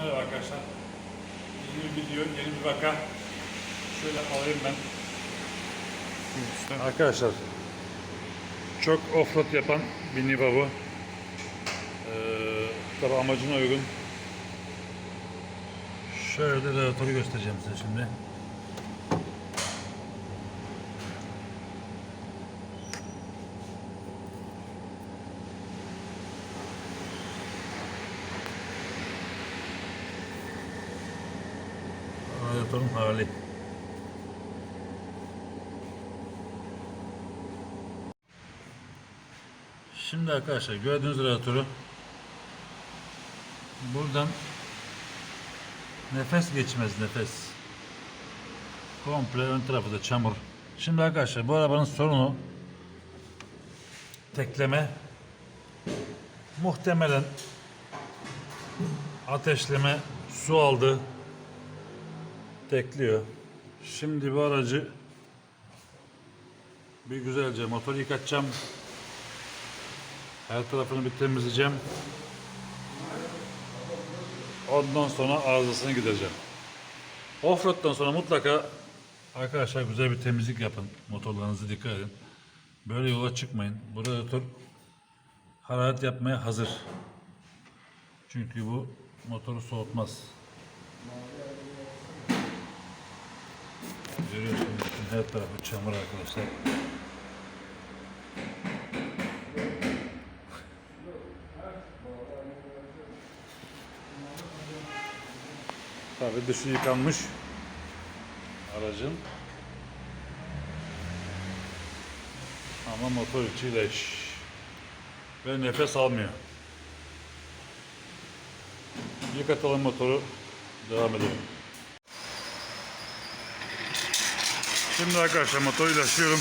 merhaba arkadaşlar. Yeni bir video, yeni bir vaka. Şöyle alayım ben. Arkadaşlar, çok offroad yapan bir Niva bu. Ee, tabi amacına uygun. Şöyle de radyatörü göstereceğim size şimdi. Radyatörün hali. Şimdi arkadaşlar gördüğünüz radyatörü buradan nefes geçmez nefes. Komple ön tarafı da çamur. Şimdi arkadaşlar bu arabanın sorunu tekleme muhtemelen ateşleme su aldı tekliyor. Şimdi bu aracı bir güzelce motoru yıkatacağım. Her tarafını bir temizleyeceğim. Ondan sonra arızasını gidereceğim. Offroad'dan sonra mutlaka arkadaşlar güzel bir temizlik yapın. Motorlarınızı dikkat edin. Böyle yola çıkmayın. Bu radyatör hararet yapmaya hazır. Çünkü bu motoru soğutmaz. Görüyorsunuz bütün her tarafı çamur arkadaşlar. Tabii dışı yıkanmış aracın. Ama motor içi leş. Ve nefes almıyor. Yıkatalım motoru. Devam edelim. Şimdi arkadaşlar motoru ilaçlıyorum.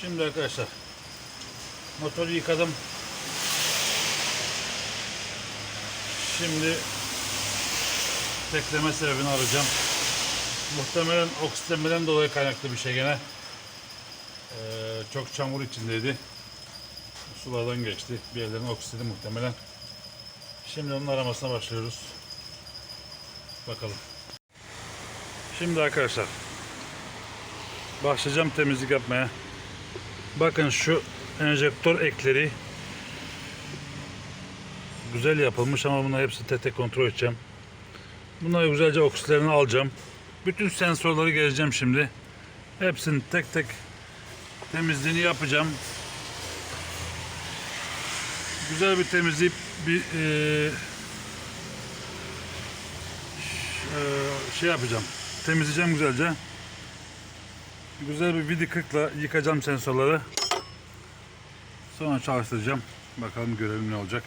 Şimdi arkadaşlar motoru yıkadım. Şimdi tekleme sebebini arayacağım. Muhtemelen oksitlemeden dolayı kaynaklı bir şey gene. Ee, çok çamur içindeydi. Sulardan geçti. Bir yerlerin oksidi muhtemelen. Şimdi onun aramasına başlıyoruz. Bakalım. Şimdi arkadaşlar başlayacağım temizlik yapmaya. Bakın şu enjektör ekleri güzel yapılmış ama bunlar hepsi tek kontrol edeceğim. Bunları güzelce oksitlerini alacağım. Bütün sensörleri gezeceğim şimdi. Hepsini tek tek temizliğini yapacağım. Güzel bir temizleyip bir ş- eee, şey yapacağım. Temizleyeceğim güzelce. Güzel bir vidi kırkla yıkacağım sensörleri. Sonra çalıştıracağım. Bakalım görelim ne olacak.